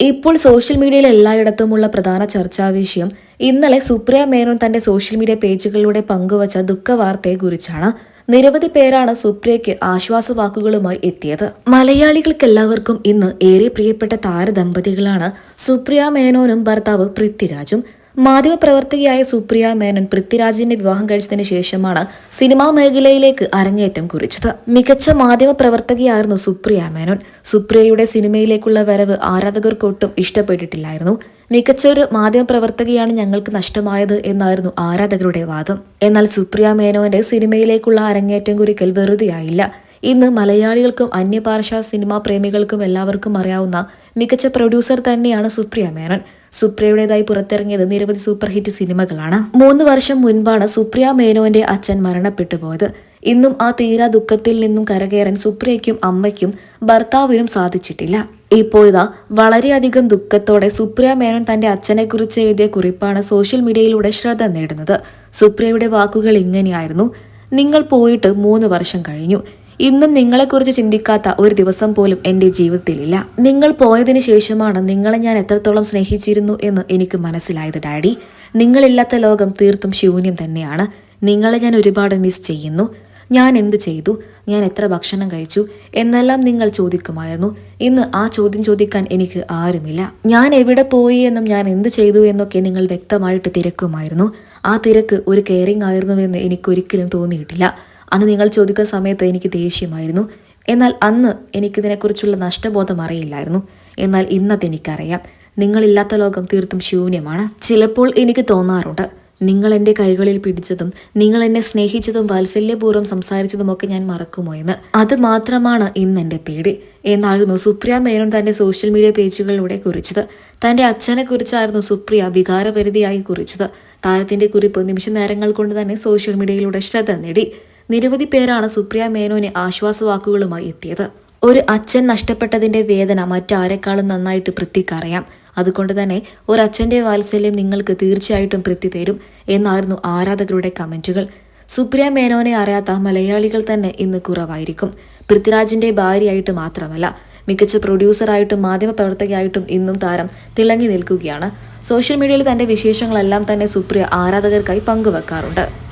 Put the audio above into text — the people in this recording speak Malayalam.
ഇപ്പോൾ സോഷ്യൽ മീഡിയയിൽ എല്ലായിടത്തുമുള്ള പ്രധാന ചർച്ചാ വിഷയം ഇന്നലെ സുപ്രിയ മേനോൻ തന്റെ സോഷ്യൽ മീഡിയ പേജുകളിലൂടെ പങ്കുവച്ച ദുഃഖവാർത്തയെക്കുറിച്ചാണ്. നിരവധി പേരാണ് സുപ്രിയയ്ക്ക് ആശ്വാസവാക്കുകളുമായി എത്തിയത്. മലയാളികൾക്കെല്ലാവർക്കും ഇന്ന് ഏറെ പ്രിയപ്പെട്ട താരദമ്പതികളാണ് സുപ്രിയ മേനോനും ഭർത്താവ് പൃഥ്വിരാജും. മാധ്യമപ്രവർത്തകയായ സുപ്രിയ മേനൻ പൃഥ്വിരാജിന്റെ വിവാഹം കഴിച്ചതിന് ശേഷമാണ് സിനിമാ മേഖലയിലേക്ക് അരങ്ങേറ്റം കുറിച്ചത്. മികച്ച മാധ്യമപ്രവർത്തകയായിരുന്നു സുപ്രിയ മേനോൻ. സുപ്രിയയുടെ സിനിമയിലേക്കുള്ള വരവ് ആരാധകർക്കൊട്ടും ഇഷ്ടപ്പെട്ടിട്ടില്ലായിരുന്നു. മികച്ചൊരു മാധ്യമപ്രവർത്തകയാണ് ഞങ്ങൾക്ക് നഷ്ടമായത് എന്നായിരുന്നു ആരാധകരുടെ വാദം. എന്നാൽ സുപ്രിയ മേനോന്റെ സിനിമയിലേക്കുള്ള അരങ്ങേറ്റം കുറിക്കൽ വെറുതെയായില്ല. ഇന്ന് മലയാളികൾക്കും അന്യഭാഷാ സിനിമാ പ്രേമികൾക്കും എല്ലാവർക്കും അറിയാവുന്ന മികച്ച പ്രൊഡ്യൂസർ തന്നെയാണ് സുപ്രിയ മേനോൻ. സുപ്രിയയുടേതായി പുറത്തിറങ്ങിയത് നിരവധി സൂപ്പർ ഹിറ്റ് സിനിമകളാണ്. മൂന്ന് വർഷം മുൻപാണ് സുപ്രിയ മേനോന്റെ അച്ഛൻ മരണപ്പെട്ടു പോയത്. ഇന്നും ആ തീരാ ദുഃഖത്തിൽ നിന്നും കരകയറാൻ സുപ്രിയയ്ക്കും അമ്മയ്ക്കും ഭർത്താവിനും സാധിച്ചിട്ടില്ല. ഇപ്പോൾ ഇതാ വളരെയധികം ദുഃഖത്തോടെ സുപ്രിയ മേനോൻ തന്റെ അച്ഛനെ കുറിച്ച് എഴുതിയ കുറിപ്പാണ് സോഷ്യൽ മീഡിയയിലൂടെ ശ്രദ്ധ നേടുന്നത്. സുപ്രിയയുടെ വാക്കുകൾ ഇങ്ങനെയായിരുന്നു. നിങ്ങൾ പോയിട്ട് മൂന്ന് വർഷം കഴിഞ്ഞു. ഇന്നും നിങ്ങളെക്കുറിച്ച് ചിന്തിക്കാത്ത ഒരു ദിവസം പോലും എന്റെ ജീവിതത്തിലില്ല. നിങ്ങൾ പോയതിനു ശേഷമാണ് നിങ്ങളെ ഞാൻ എത്രത്തോളം സ്നേഹിച്ചിരുന്നു എന്ന് എനിക്ക് മനസ്സിലായത് ഡാഡി. നിങ്ങളില്ലാത്ത ലോകം തീർത്തും ശൂന്യം തന്നെയാണ്. നിങ്ങളെ ഞാൻ ഒരുപാട് മിസ് ചെയ്യുന്നു. ഞാൻ എന്ത് ചെയ്തു? ഞാൻ എത്ര ഭക്ഷണം കഴിച്ചു? എന്നെല്ലാം നിങ്ങൾ ചോദിക്കുമായിരുന്നു. ഇന്ന് ആ ചോദ്യം ചോദിക്കാൻ എനിക്ക് ആരുമില്ല. ഞാൻ എവിടെ പോയി എന്നും ഞാൻ എന്ത് ചെയ്തു എന്നൊക്കെ നിങ്ങൾ വ്യക്തമായിട്ട് തിരക്കുമായിരുന്നു. ആ തിരക്ക് ഒരു കെയറിംഗ് ആയിരുന്നുവെന്ന് എനിക്കൊരിക്കലും തോന്നിയിട്ടില്ല. അന്ന് നിങ്ങൾ ചോദിക്കുന്ന സമയത്ത് എനിക്ക് ദേഷ്യമായിരുന്നു. എന്നാൽ അന്ന് എനിക്കിതിനെക്കുറിച്ചുള്ള നഷ്ടബോധം അറിയില്ലായിരുന്നു. എന്നാൽ ഇന്നതെനിക്കറിയാം നിങ്ങളില്ലാത്ത ലോകം തീർത്തും ശൂന്യമാണ്. ചിലപ്പോൾ എനിക്ക് തോന്നാറുണ്ട്. നിങ്ങൾ എന്റെ കൈകളിൽ പിടിച്ചതും നിങ്ങൾ എന്നെ സ്നേഹിച്ചതും വാത്സല്യപൂർവം സംസാരിച്ചതുമൊക്കെ ഞാൻ മറക്കുമോ എന്ന്. അത് മാത്രമാണ് ഇന്ന് എന്റെ പേടി. എന്നായിരുന്നു സുപ്രിയ മേനോൻ തന്റെ സോഷ്യൽ മീഡിയ പേജുകളിലൂടെ കുറിച്ചത്. തന്റെ അച്ഛനെ കുറിച്ചായിരുന്നു സുപ്രിയ വികാരപരിധിയായി കുറിച്ചത്. താരത്തിന്റെ കുറിപ്പ് നിമിഷ നേരങ്ങൾ കൊണ്ട് തന്നെ സോഷ്യൽ മീഡിയയിലൂടെ ശ്രദ്ധ നേടി. നിരവധി പേരാണ് സുപ്രിയ മേനോനെ ആശ്വാസവാക്കുകളുമായി എത്തിയത്. ഒരു അച്ഛൻ നഷ്ടപ്പെട്ടതിന്റെ വേദന മറ്റാരെക്കാളും നന്നായിട്ട് പൃഥ്വിക്കറിയാം അതുകൊണ്ട് തന്നെ ഒരു അച്ഛന്റെ വാത്സല്യം നിങ്ങൾക്ക് തീർച്ചയായിട്ടും പൃഥ്വി തരും എന്നായിരുന്നു ആരാധകരുടെ കമന്റുകൾ. സുപ്രിയ മേനോനെ അറിയാത്ത മലയാളികൾ തന്നെ ഇന്ന് കുറവായിരിക്കും. പൃഥ്വിരാജിന്റെ ഭാര്യയായിട്ട് മാത്രമല്ല മികച്ച പ്രൊഡ്യൂസറായിട്ടും മാധ്യമപ്രവർത്തകയായിട്ടും ഇന്നും താരം തിളങ്ങി നിൽക്കുകയാണ്. സോഷ്യൽ മീഡിയയിൽ തന്റെ വിശേഷങ്ങളെല്ലാം തന്നെ സുപ്രിയ ആരാധകർക്കായി പങ്കുവെക്കാറുണ്ട്.